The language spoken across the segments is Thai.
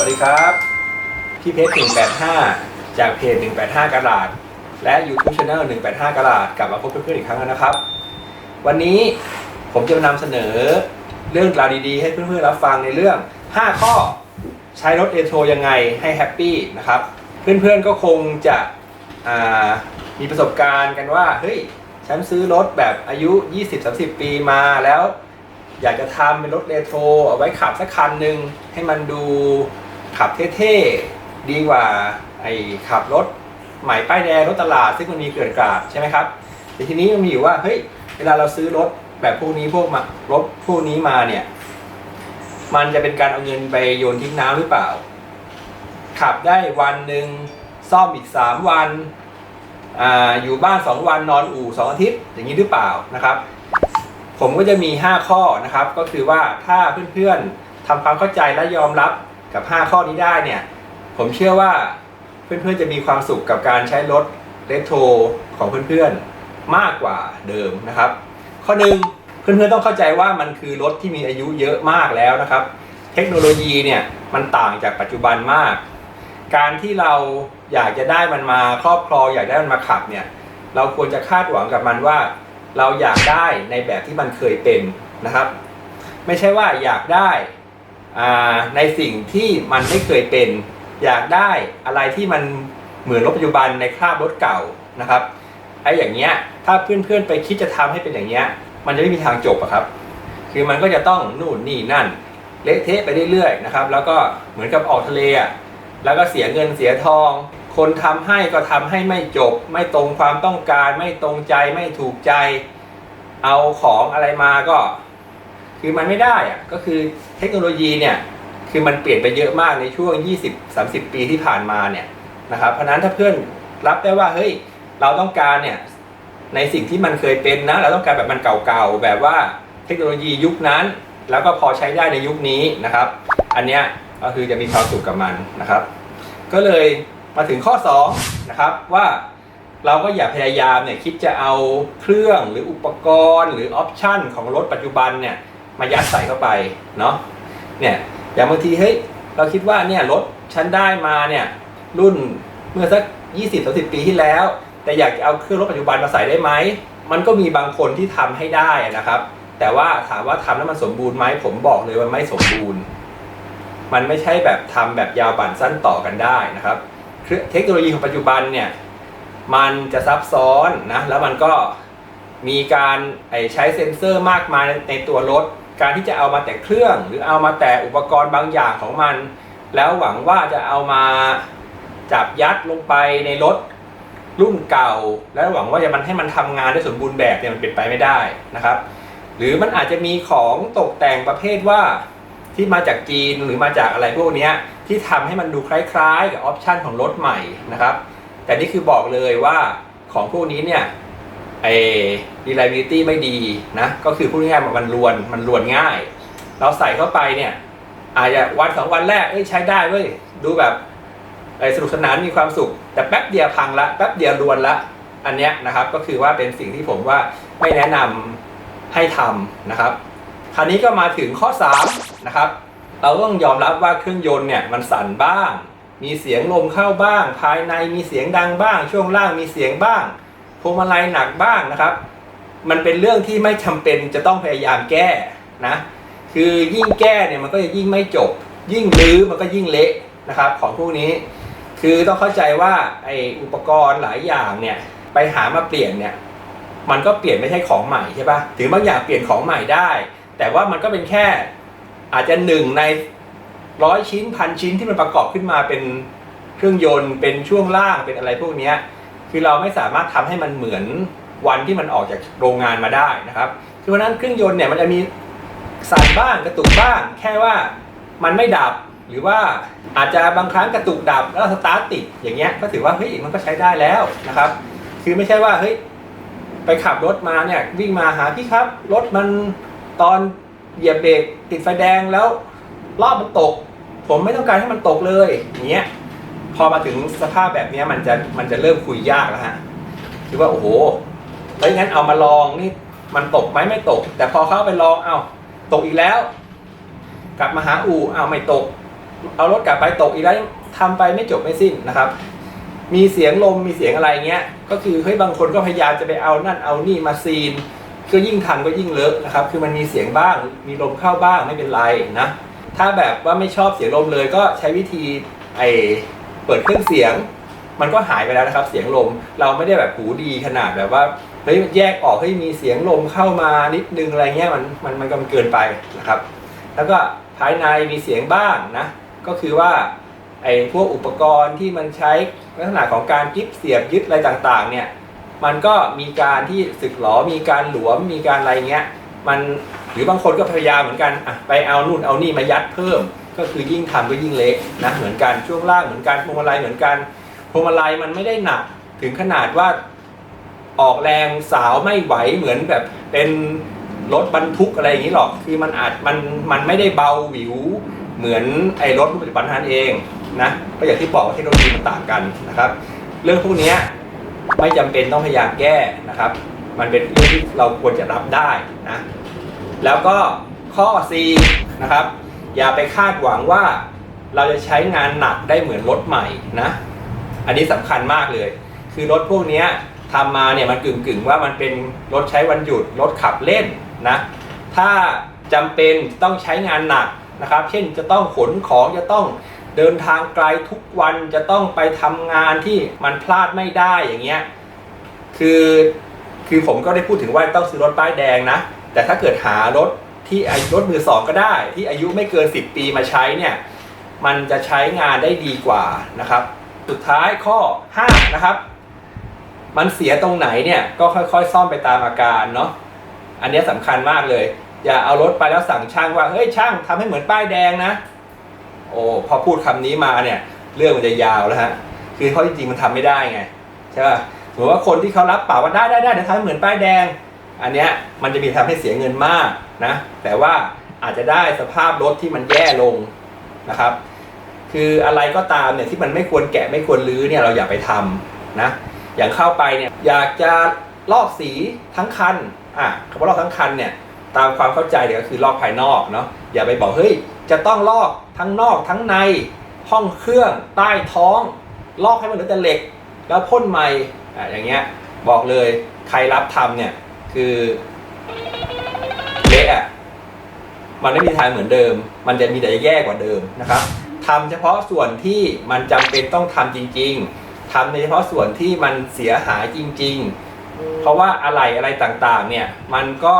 วัสดีครับ พี่เพชร185 จากเพจ 185 กระลาดและ YouTube Channel 185 กระลาดกลับมาพบเพื่อนๆอีกครั้งแล้วนะครับ วันนี้ผมจะมานำเสนอเรื่องราวดีๆ ให้เพื่อนๆรับฟังในเรื่อง 5 ข้อใช้รถเอโทรยังไงให้แฮปปี้นะครับ เพื่อนๆก็คงจะมีประสบการณ์กันว่าเฮ้ยฉันซื้อรถแบบอายุ 20-30 ปีมาแล้วอยากจะทำเป็นรถเรโทรเอาไว้ขับสักคันหนึ่งให้มันดู ขับเท่ๆ ดีกว่าไอ้ขับรถใหม่ป้ายแดงรถตลาดซึ่งมันมีเกลื่อนกลาดใช่ไหมครับแต่ทีนี้มันมีอยู่ว่าเฮ้ยเวลาเราซื้อรถแบบพวกนี้พวกมารถพวกนี้มาเนี่ย มันจะเป็นการเอาเงินไปโยนทิ้งน้ำหรือเปล่า ขับได้วันหนึ่งซ่อมอีก 3 วันออยู่บ้าน 2 วันนอนอู่2อาทิตย์อย่างนี้หรือเปล่านะครับ ผมก็จะมี 5 ข้อนะครับ ก็คือว่าถ้าเพื่อนๆทำความเข้าใจและยอมรับ กับ 5 ข้อนี้ได้เนี่ย ผมเชื่อว่าเพื่อนๆจะมีความสุขกับการใช้รถเรโทรของเพื่อนๆมากกว่าเดิมนะครับ ข้อหนึ่งเพื่อนๆต้องเข้าใจว่ามันคือรถที่มีอายุเยอะมากแล้วนะครับ เทคโนโลยีเนี่ยมันต่างจากปัจจุบันมาก การที่เราอยากจะได้มันมาครอบครองอยากได้มันมาขับเนี่ยเราควรจะคาดหวังกับมันว่า เราอยากได้ในแบบที่มันเคยเป็นนะครับ ไม่ใช่ว่าอยากได้ ในสิ่งที่มันไม่เคยเป็น อยากได้อะไรที่มันเหมือนรถปัจจุบันในคราบรถเก่านะครับไอ้อย่างเงี้ยถ้าเพื่อนๆไปคิดจะทำให้เป็นอย่างเงี้ยมันจะไม่มีทางจบอะครับ คือมันก็จะต้องนู่นนี่นั่น เละเทะไปเรื่อยๆนะครับ แล้วก็เหมือนกับออกทะเลอะแล้วก็เสียเงินเสียทอง คนทำให้ก็ทำให้ไม่จบ ไม่ตรงความต้องการ ไม่ตรงใจไม่ถูกใจ เอาของอะไรมาก็ คือมันไม่ได้อะก็คือเทคโนโลยีเนี่ยคือมันเปลี่ยนไปเยอะมากในช่วง 20-30 ปีที่ผ่านมาเนี่ยนะครับเพราะฉะนั้นถ้าเพื่อนรับได้ว่าเฮ้ยเราต้องการเนี่ยในสิ่งที่มันเคยเป็นนะเราต้องการแบบมันเก่าๆแบบว่าเทคโนโลยียุคนั้น แล้วก็พอใช้ได้ในยุคนี้นะครับ อันเนี้ยก็คือจะมีความสุขกับมันนะครับ ก็เลยมาถึงข้อ2นะครับว่าเราก็อย่าพยายามเนี่ยคิดจะเอาเครื่องหรืออุปกรณ์ หรือออปชันของรถปัจจุบันเนี่ย มายัดใส่เข้าไปเนาะเนี่ยอย่างบางทีเฮ้ยเราคิดว่าเนี่ยรถฉันได้มาเนี่ยรุ่นเมื่อสัก 20-30 ปีที่แล้ว แต่อยากจะเอาเครื่องรถปัจจุบันมาใส่ได้ไหมมันก็มีบางคนที่ทำให้ได้นะครับ แต่ว่าถามว่าทำแล้วมันสมบูรณ์ไหมผมบอกเลยว่าไม่สมบูรณ์ มันไม่ใช่แบบทำแบบยาวบั่นสั้นต่อกันได้นะครับคือเทคโนโลยีของปัจจุบันเนี่ยมันจะซับซ้อนนะแล้วมันก็มีการใช้เซ็นเซอร์มากมายในตัวรถ การที่จะเอามาแต่เครื่อง หรือเอามาแต่อุปกรณ์บางอย่างของมัน แล้วหวังว่าจะเอามาจับยัดลงไปในรถรุ่นเก่า แล้วหวังว่าจะมันให้มันทำงานได้สมบูรณ์แบบเนี่ยมันเป็นไปไม่ได้นะครับ หรือมันอาจจะมีของตกแต่งประเภทว่าที่มาจากจีนหรือมาจากอะไรพวกนี้ที่ทำให้มันดูคล้ายๆ กับออปชันของรถใหม่นะครับ แต่นี่คือบอกเลยว่าของพวกนี้เนี่ย ไอ้ reliability ไม่ดีนะ ก็คือพูดง่ายๆมันรวนมันรวนง่าย เราใส่เข้าไปเนี่ย อาจจะวันสองวันแรกเอ้ยใช้ได้เว้ยดูแบบไอ้สนุกสนานมีความสุข แต่แป๊บเดียวพังละแป๊บเดียวรวนละ อันเนี้ยนะครับก็คือว่าเป็นสิ่งที่ผมว่าไม่แนะนำให้ทำนะครับ คราวนี้ก็มาถึงข้อ3นะครับเราต้องยอมรับว่าเครื่องยนต์เนี่ยมันสั่นบ้าง มีเสียงลมเข้าบ้าง ภายในมีเสียงดังบ้าง ช่วงล่างมีเสียงบ้าง วงมาลัยหนักบ้างนะครับ มันเป็นเรื่องที่ไม่จำเป็นจะต้องพยายามแก้นะคือยิ่งแก้เนี่ยมันก็จะยิ่งไม่จบ ยิ่งรื้อมันก็ยิ่งเละนะครับ ของพวกนี้ คือต้องเข้าใจว่าไออุปกรณ์หลายอย่างเนี่ยไปหามาเปลี่ยนเนี่ยมันก็เปลี่ยนไม่ใช่ของใหม่ใช่ปะถึงบางอย่างเปลี่ยนของใหม่ได้ แต่ว่ามันก็เป็นแค่อาจจะหนึ่งในร้อยชิ้นพันชิ้นที่มันประกอบขึ้นมาเป็นเครื่องยนต์เป็นช่วงล่างเป็นอะไรพวกเนี้ย คือเราไม่สามารถทำให้มันเหมือนวันที่มันออกจากโรงงานมาได้นะครับคือเพราะฉะนั้นเครื่องยนต์เนี่ยมันจะมีสั่นบ้างกระตุกบ้าง แค่ว่ามันไม่ดับหรือว่าอาจจะบางครั้งกระตุกดับแล้วสตาร์ทติดอย่างเงี้ยก็ถือว่าเฮ้ยมันก็ใช้ได้แล้วนะครับ คือไม่ใช่ว่าเฮ้ยไปขับรถมาเนี่ยวิ่งมาหาพี่ครับ รถมันตอนเหยียบเบรกติดไฟแดงแล้วรอบมันตก ผมไม่ต้องการให้มันตกเลยอย่างเงี้ย พอมาถึงสภาพแบบนี้มันจะมันจะเริ่มคุยยากแล้วฮะคือว่าโอ้โหเฮ้ยงั้นเอามาลองนี่มันตกไหมไม่ตก แต่พอเข้าไปลองเอาตกอีกแล้ว กลับมาหาอู่เอาไม่ตก เอารถกลับไปตกอีกแล้วทำไปไม่จบไม่สิ้นนะครับ มีเสียงลมมีเสียงอะไรเงี้ย ก็คือเฮ้ยบางคนก็พยายามจะไปเอานั่นเอานี่มาซีนก็ยิ่งทำก็ยิ่งเลอะนะครับ คือมันมีเสียงบ้าง มีลมเข้าบ้างไม่เป็นไรนะ ถ้าแบบว่าไม่ชอบเสียงลมเลยก็ใช้วิธีไอ เปิดเครื่องเสียง มันก็หายไปแล้วนะครับ เสียงลมเราไม่ได้แบบหูดีขนาดแบบว่าเฮ้ยแยกออกให้มีเสียงลมเข้ามานิดนึงอะไรเงี้ยมันมันมันก็เกินไปนะครับ แล้วก็ภายในมีเสียงบ้างนะก็คือว่าไอ้พวกอุปกรณ์ที่มันใช้ลักษณะของการกิ๊บเสียบยึดอะไรต่างๆ เนี่ยมันก็มีการที่สึกหรอมีการหลวมมีการอะไรเงี้ยมันหรือบางคนก็พยายามเหมือนกันอะไปเอานู่นเอานี่มายัดเพิ่ม ก็คือยิ่งทำก็ยิ่งเละนะเหมือนกันช่วงล่างเหมือนกันพวงมาลัยเหมือนกันพวงมาลัยมันไม่ได้หนักถึงขนาดว่าออกแรงสาวไม่ไหวเหมือนแบบเป็นรถบรรทุกอะไรอย่างนี้หรอก คือมันอาจมันมันไม่ได้เบาหวิวเหมือนไอ้รถรุ่ปัจจุบันนั่นเองนะก็อย่างที่บอกว่าเทคโนโลยีมันต่างกันนะครับ เรื่องพวกนี้ไม่จำเป็นต้องพยายามแก้นะครับ มันเป็นเรื่องที่เราควรจะรับได้นะแล้วก็ข้อ C นะครับ อย่าไปคาดหวังว่าเราจะใช้งานหนักได้เหมือนรถใหม่นะ อันนี้สำคัญมากเลย คือรถพวกนี้ทำมาเนี่ยมันกึ่งกึ่งๆว่ามันเป็นรถใช้วันหยุดรถขับเล่นนะ ถ้าจำเป็นต้องใช้งานหนักนะครับ เช่นจะต้องขนของจะต้องเดินทางไกลทุกวันจะต้องไปทำงานที่มันพลาดไม่ได้อย่างเงี้ย คือคือผมก็ได้พูดถึงว่าต้องซื้อรถป้ายแดงนะ แต่ถ้าเกิดหารถ ที่อายุรถมือสองก็ได้ ที่อายุไม่เกิน 10 ปีมาใช้เนี่ยมันจะใช้งานได้ดีกว่านะครับ สุดท้ายข้อ 5 นะครับ มันเสียตรงไหนเนี่ยก็ค่อยๆ ซ่อมไปตามอาการเนาะอันนี้ยสำคัญมากเลย อย่าเอารถไปแล้วสั่งช่างว่าเฮ้ยช่างทำให้เหมือนป้ายแดงนะ โอ้พอพูดคำนี้มาเนี่ยเรื่องมันจะยาวแล้วฮะคือเขาจริงๆมันทำไม่ได้ไงใช่ป่ะสมมติว่าคนที่เขารับปากว่าได้ได้ได้เดี๋ยวทำให้เหมือนป้ายแดง อันเนี้ยมันจะมีทำให้เสียเงินมากนะ แต่ว่าอาจจะได้สภาพรถที่มันแย่ลงนะครับ คืออะไรก็ตามเนี่ยที่มันไม่ควรแกะไม่ควรรื้อเนี่ยเราอย่าไปทำนะ อย่างเข้าไปเนี่ยอยากจะลอกสีทั้งคันอะคำว่าลอกทั้งคันเนี่ยตามความเข้าใจเนี่ยก็คือลอกภายนอกเนาะอย่าไปบอกเฮ้ยจะต้องลอกทั้งนอกทั้งในห้องเครื่องใต้ท้อง ลอกให้มันเหลือแต่เหล็ก แล้วพ่นใหม่อะอย่างเงี้ยบอกเลยใครรับทำเนี่ย คือเละอะมันไม่มีทางเหมือนเดิม มันจะมีแต่แย่กว่าเดิมนะครับทำเฉพาะส่วนที่มันจำเป็นต้องทำจริง ๆทำในเฉพาะส่วนที่มันเสียหายจริง ๆ เพราะว่าอะไรอะไรต่างๆ เนี่ย มันก็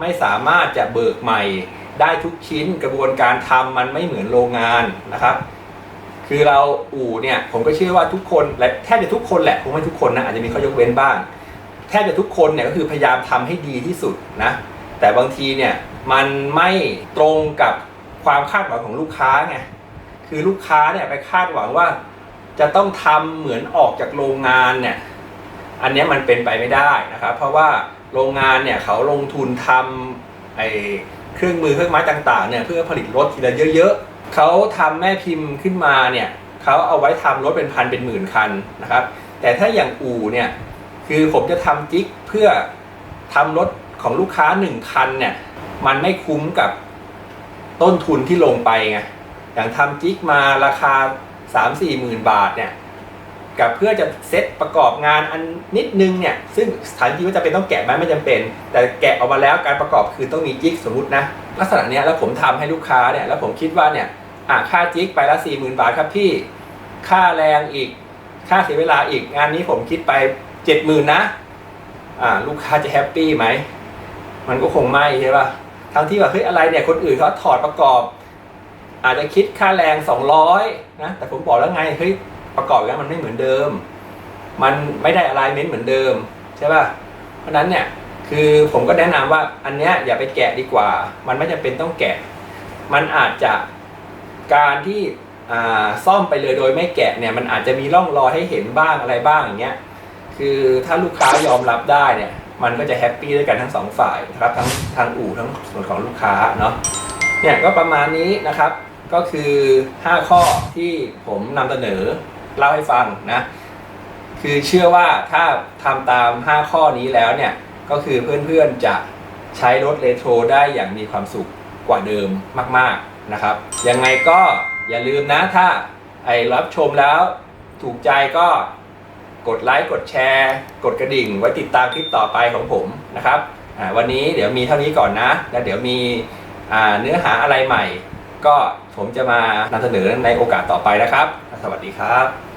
ไม่สามารถจะเบิกใหม่ได้ทุกชิ้นกระบวนการทำมันไม่เหมือนโรงงานนะครับ คือเราอู่เนี่ยผมก็เชื่อว่าทุกคนและแทบจะทุกคนแหละคงไม่ทุกคนนะอาจจะมีข้อยกเว้นบ้าง แทบจะทุกคนเนี่ยก็คือพยายามทำให้ดีที่สุดนะแต่บางทีเนี่ยมันไม่ตรงกับความคาดหวังของลูกค้าไงคือลูกค้าเนี่ยไปคาดหวังว่าจะต้องทำเหมือนออกจากโรงงานเนี่ยอันนี้มันเป็นไปไม่ได้นะครับ เพราะว่าโรงงานเนี่ยเขาลงทุนทำไอเครื่องมือเครื่องไม้ต่างๆเนี่ยเพื่อผลิตรถทีละเยอะๆเขาทำแม่พิมพ์ขึ้นมาเนี่ยเขาเอาไว้ทำรถเป็นพันเป็นหมื่นคันนะครับ แต่ถ้าอย่างอู่เนี่ย คือผมจะทำจิ๊กเพื่อทำรถของลูกค้าหนึ่งคันเนี่ย มันไม่คุ้มกับต้นทุนที่ลงไปไงอย่างทำจิ๊กมาราคา 3 4หมื่นบาทเนี่ยกับเพื่อจะเซตประกอบงานอันนิดนึงเนี่ย ซึ่งสถานที่ว่าจะเป็นต้องแกะไหมไม่จำเป็น แต่แกะออกมาแล้วการประกอบคือต้องมีจิ๊กสมมตินะ ลักษณะเนี้ยแล้วผมทำให้ลูกค้าเนี่ยแล้วผมคิดว่าเนี่ยอะค่าจิ๊กไปละสี่หมื่นบาทครับพี่ ค่าแรงอีก ค่าเสียเวลาอีกงานนี้ผมคิดไป จ็ดหมื่นนะอ่าลูกค้าจะแฮปปี้ไหมมันก็คงไม่ใช่ป่ะทั้งที่ว่าเฮ้ยอะไรเนี่ยคนอื่นเขาถอดประกอบ อาจจะคิดค่าแรงสองร้อยนะแต่ผมบอกแล้วไงเฮ้ยประกอบแล้วมันไม่เหมือนเดิม มันไม่ได้อะไรเม้นเหมือนเดิมใช่ป่ะเพราะนั้นเนี่ยคือผมก็แนะนำว่าอันเนี้ยอย่าไปแกะดีกว่า มันไม่จำเป็นต้องแกะ มันอาจจะการที่อ่าซ่อมไปเลยโดยไม่แกะเนี่ยมันอาจจะมีร่องรอยให้เห็นบ้างอะไรบ้างอย่างเงี้ย คือถ้าลูกค้ายอมรับได้เนี่ย มันก็จะแฮปปี้ด้วยกันทั้งสองฝ่ายนะครับทั้งทางอู่ทั้งส่วนของลูกค้าเนาะเนี่ยก็ประมาณนี้นะครับ ก็คือ 5 ข้อที่ผมนำเสนอเล่าให้ฟังนะคือเชื่อว่าถ้าทำตาม 5 ข้อนี้แล้วเนี่ย ก็คือเพื่อนๆจะใช้รถเรโทรได้อย่างมีความสุขกว่าเดิมมากๆนะครับ ยังไงก็อย่าลืมนะถ้าไอรับชมแล้วถูกใจก็ กดไลค์กดแชร์ กดกระดิ่ง ไว้ติดตามคลิปต่อไปของผมนะครับวันนี้เดี๋ยวมีเท่านี้ก่อนนะแล้วเดี๋ยวมีเนื้อหาอะไรใหม่ ก็ผมจะมานำเสนอในโอกาสต่อไปนะครับ สวัสดีครับ